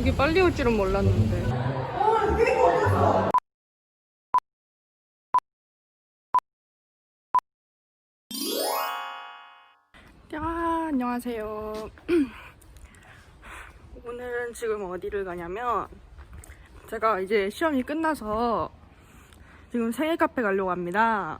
이게 빨리 올 줄은 몰랐는데. 야, 안녕하세요. 오늘은 지금 어디를 가냐면 제가 이제 시험이 끝나서 지금 생일 카페 가려고 합니다.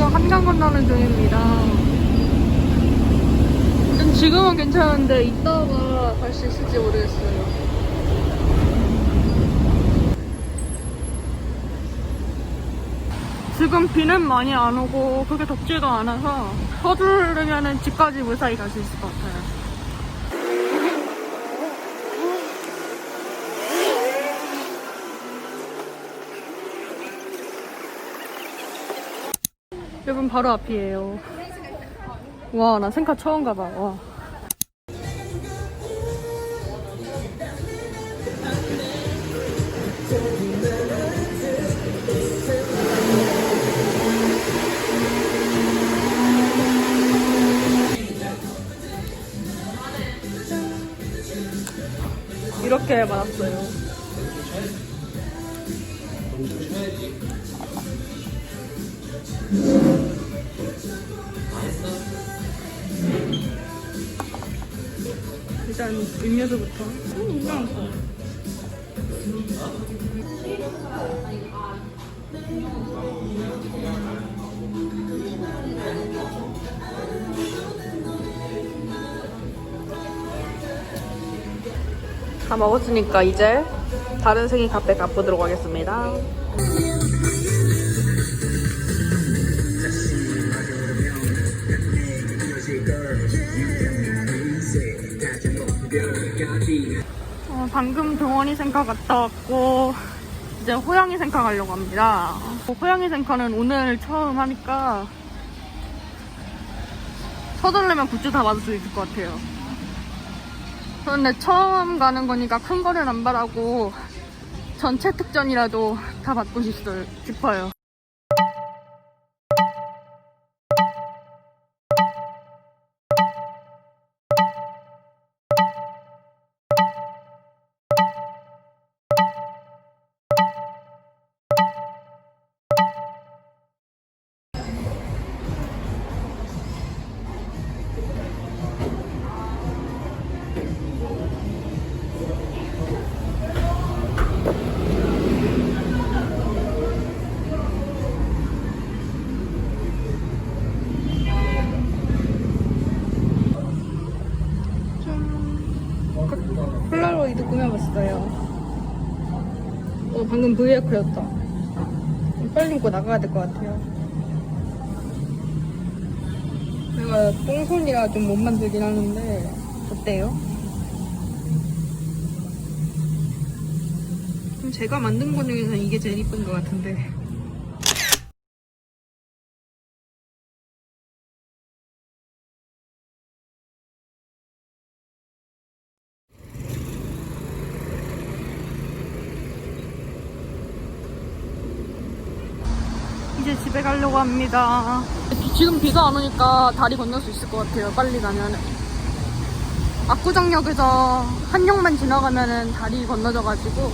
지금 건너는 중입니다. 좀 지금은 괜찮은데 이따가 갈 수 있을지 모르겠어요. 지금 비는 많이 안 오고 그렇게 덥지가 않아서 서두르면 집까지 무사히 갈 수 있을 것 같아요. 여러분 바로 앞이에요. 와, 나 생카 처음 가봐. 와. 이렇게 받았어요. 일단 음료수부터. 다 먹었으니까 이제 다른 생일 카페 가보도록 하겠습니다. 방금 동원이 생카 갔다 왔고 이제 호양이 생카 가려고 합니다. 어, 호양이 생카는 오늘 처음 하니까 서둘르면 굿즈 다 받을 수 있을 것 같아요. 그런데 처음 가는 거니까 큰 거는 안 바라고 전체 특전이라도 다 받고 싶어요. 어, 방금 브이에크였다. 빨리 입고 나가야 될 것 같아요. 제가 똥손이라 좀 못 만들긴 하는데, 어때요? 그럼 제가 만든 것 중에서 이게 제일 이쁜 것 같은데. 이제 집에 가려고 합니다. 지금 비가 안 오니까 다리 건널 수 있을 것 같아요. 빨리 가면. 압구정역에서 한역만 지나가면은 다리 건너져가지고.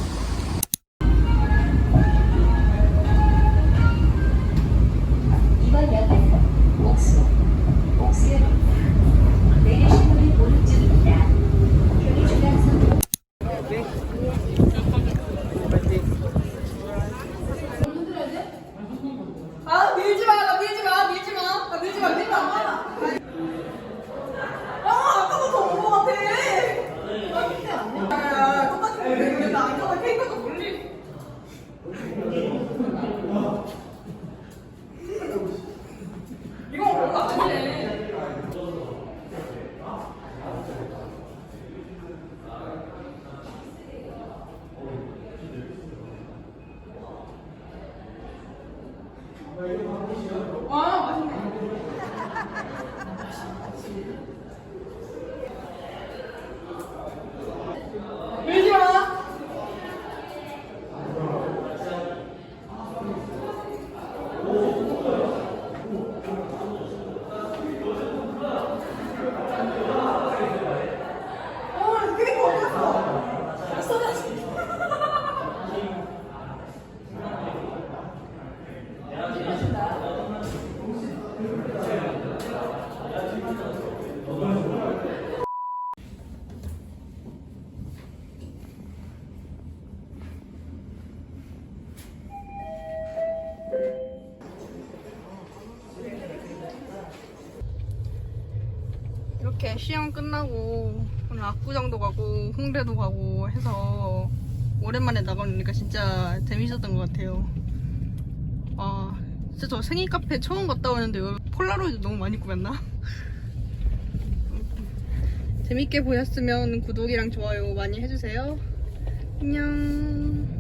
와, 맛있네. 이렇게 시험 끝나고 오늘 압구정도 가고 홍대도 가고 해서 오랜만에 나가니까 진짜 재밌었던 것 같아요. 아 진짜 저 생일 카페 처음 갔다 오는데 폴라로이드 너무 많이 꾸몄나? 재밌게 보셨으면 구독이랑 좋아요 많이 해주세요. 안녕.